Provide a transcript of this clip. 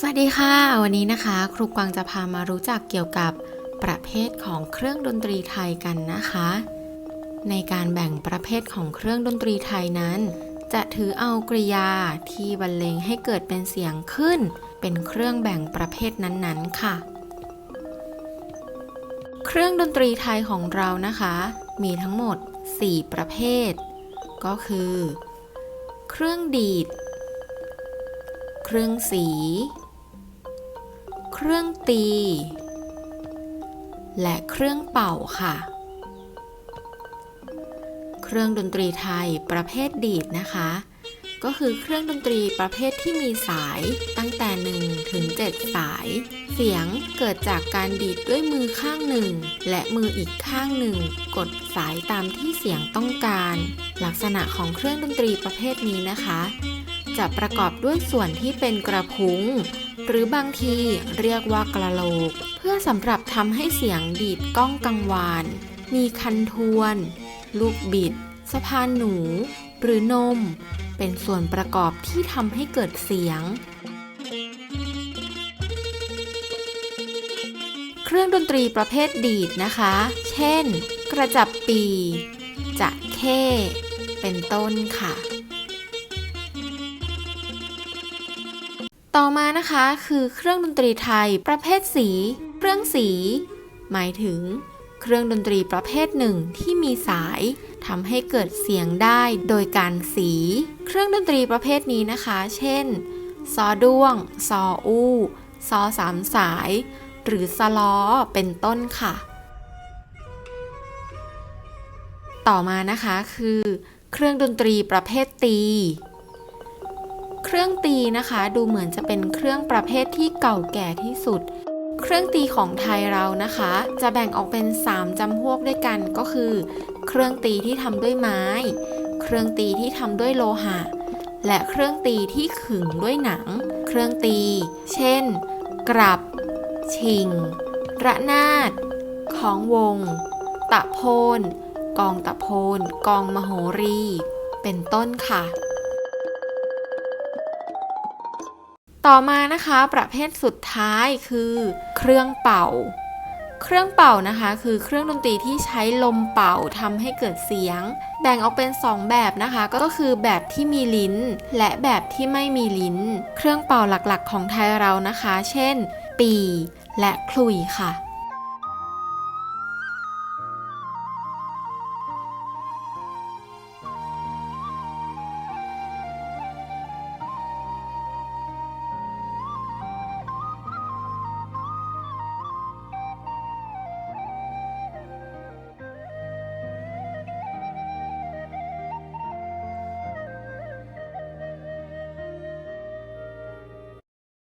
สวัสดีค่ะ วันนี้นะคะ ครูกวางจะพามารู้จักเกี่ยวกับประเภทของเครื่องดนตรีไทยกันนะคะ ในการแบ่งประเภทของเครื่องดนตรีไทยนั้น จะถือเอากริยาที่บรรเลงให้เกิดเป็นเสียงขึ้น เป็นเครื่องแบ่งประเภทนั้นๆค่ะ เครื่องดนตรีไทยของเรานะคะ มีทั้งหมด 4 ประเภท ก็คือ เครื่องดีด เครื่องสี เครื่องตี และเครื่องเป่าค่ะ เครื่องดนตรีไทยประเภทดีดนะคะ ก็คือเครื่องดนตรีประเภทที่มีสายตั้งแต่1ถึง7สาย เสียงเกิดจากการดีดด้วยมือข้างหนึ่ง และมืออีกข้างหนึ่ง กดสายตามที่เสียงต้องการ ลักษณะของเครื่องดนตรีประเภทนี้นะคะ จะประกอบด้วยส่วนที่เป็นกระพุ้ง หรือบางทีเรียกว่ากระโหลก เพื่อสำหรับทำให้เสียงดีดก้องกังวาน มีคันทวน ลูกบิด สะพานหนู หรือนม เป็นส่วนประกอบที่ทำให้เกิดเสียงเครื่องดนตรีประเภทดีดนะคะ เช่น กระจับปี จะเข้ เป็นต้นค่ะ ต่อมานะคะคือเครื่องดนตรีไทย ประเภทสี เครื่องสี หมายถึง เครื่องดนตรีประเภทหนึ่งที่มีสายทำให้เกิดเสียงได้โดยการสี เครื่องดนตรีประเภทนี้นะคะ เช่น ซอด้วง ซออู้ ซอสามสาย หรือสล้อ เป็นต้นค่ะ ต่อมานะคะคือ เครื่องดนตรีประเภทตี เครื่องตีนะคะดูเหมือนจะเป็นเครื่องประเภทที่เก่าแก่ที่สุด เครื่องตีของไทยเรานะคะ จะแบ่งออกเป็น 3จำพวกด้วยกันก็คือ เครื่องตีที่ทำด้วยไม้ เครื่องตีที่ทำด้วยโลหะ และเครื่องตีที่ขึงด้วยหนัง เครื่องตี เช่น กรับ ชิง ระนาด ของวง ตะโพน กองตะโพน กองมโหรี เป็นต้นค่ะ ต่อมานะคะประเภทสุดท้ายคือเครื่องเป่า เครื่องเป่านะคะคือเครื่องดนตรีที่ใช้ลมเป่าทำให้เกิดเสียง แบ่งออกเป็น 2 แบบนะคะ ก็คือแบบที่มีลิ้น และแบบที่ไม่มีลิ้น เครื่องเป่าหลักๆ ของไทยเรานะคะ เช่น ปีและคลุยค่ะ